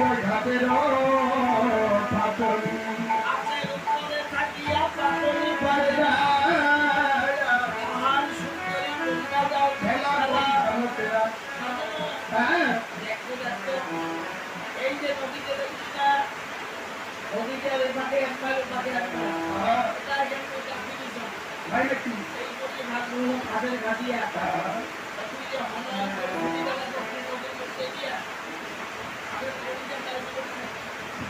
অজয় ঘাটের হ্যাঁ এই যে নদীতে দেখছি নদীতে এপাকে একবার এপাকে একবার এটা কিন্তু definition। ভাই নাকি এই নদী ভাগগুলো ভাগের ঘাটিয়া তুই যে হনুমান নদীটা দক্ষিণ নদীর মধ্যে গিয়া আগের নদীটা তার মধ্যে হ্যাঁ পুরী নামে সাইডে থাকছে। যে পাঠন ঘুরে ঘুরে গেল ঘুরে। ঘুরে নিয়ে গেল।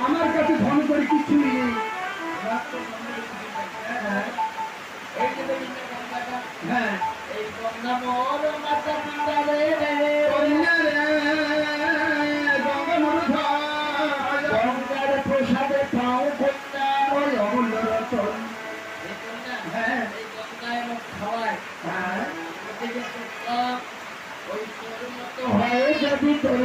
আমার কাছে ধন করে কিছু নেই। হ্যাঁ। রে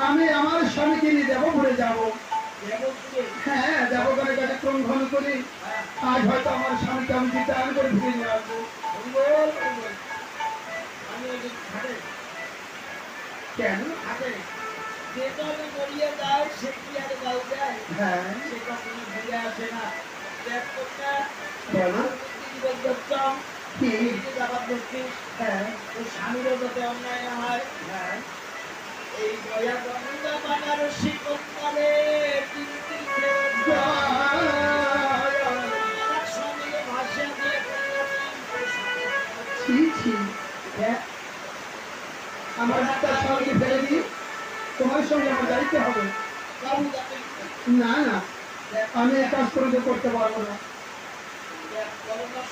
আমি আমার স্বামীকে নিয়ে যাব। ঘুরে যাব হ্যাঁ যাব কাছে ক্রম ঘন করি? হ্যাঁ, আজ হয়তো আমার স্বামীকে আমি যেতে করে ফিরে নিয়ে আসব। বলব, বলব। আমি ওই যে ঘাটে, কেন? ঘাটে, যে তবে সে কি আর গাল দেয়? হ্যাঁ। ফিরে আসে না। হ্যাঁ। স্বামীরও যাতে অন্যায় না হয়। হ্যাঁ। এই দয়া গঙ্গা বানারসি সঙ্গে দিয়ে আমার একটা স্বামীকে ফেলে দিই তোমার সঙ্গে আমার যাইতে হবে। না না আমি এই কাজ করে করতে পারব না।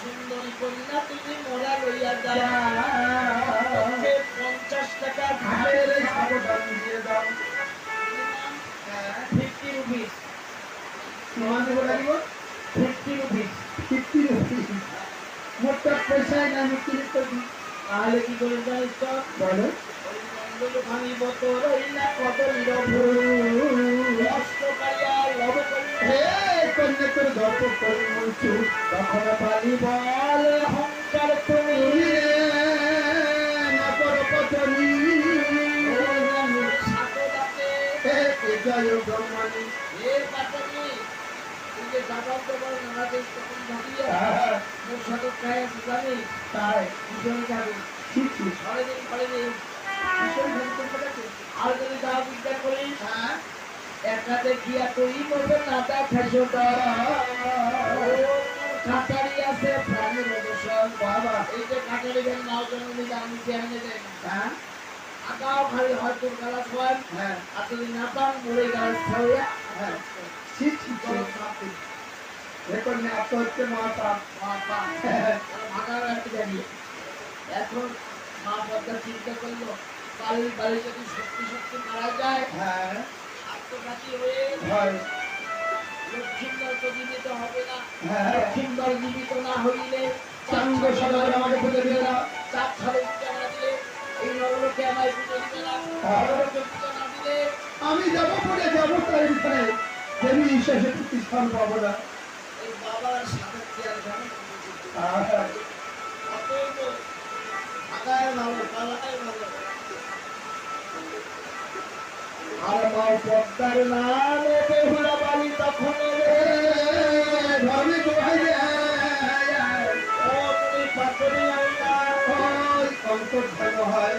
সুন্দরী কন্যা তুমি মোরা লইয়া যাও পঞ্চাশ টাকা ঘাটের এই দিয়ে দাও ফিফটি রুপিস তোমার দেবো লাগিব ফিফটি রুপিস ফিফটি রুপিস মোটটা পয়সায় না আমি কিনে তাহলে কি করে জানিস তো বলো ভাঙিব তোর না কত নিরভ কষ্ট পাইয়া করিয়া কন্যা তোর গল্প করি মনচু তখন পালি বল হংকার তুমি জয় ব্রহ্মাণী এ পাতনি যে দাবাব দেবার নামাজে তখন ভাবিয়া মোর সাথে খায় আছে তাই দুজনে যাবে ঘরে দিন ঘরে দিন ভীষণ ভেতর পেটেছে আর যদি দাওয়া বিজ্ঞান করিস হ্যাঁ একাতে গিয়া তৈরি করবে নাটা ফ্যাশনটা কাটারি আছে প্রাণের অবসর বাবা এই যে কাটারি ভ্যান নাও জন্য আমি চেয়ারে দেয় হ্যাঁ? হয়তো গালা খোয়ান হ্যাঁ। আর যদি না পান গালা হ্যাঁ। ঠিক ঠিক বড় ঠিক এখন আপনি হচ্ছে মাতা মা রাখতে জানি। এখন মা পদ্মা চিন্তা করল বাড়ি বাড়ি যদি সত্যি সত্যি মারা যায় হ্যাঁ। আত্মঘাতী হয়ে হয়। লক্ষ্মীন্দর তো জীবিত হবে না। হ্যাঁ। লক্ষ্মীন্দর জীবিত না হইলে চাঙ্গ সদাগর আমাকে বলে না চার আমি যাব পড়ে যাব তার বিষয়ে দেবী শেষে প্রতিষ্ঠান পাবো না আর আমার পদ্মার নাম বেহুলা বালি তখন ধর্মে কোথায় যায় অন্তর্ধান হয়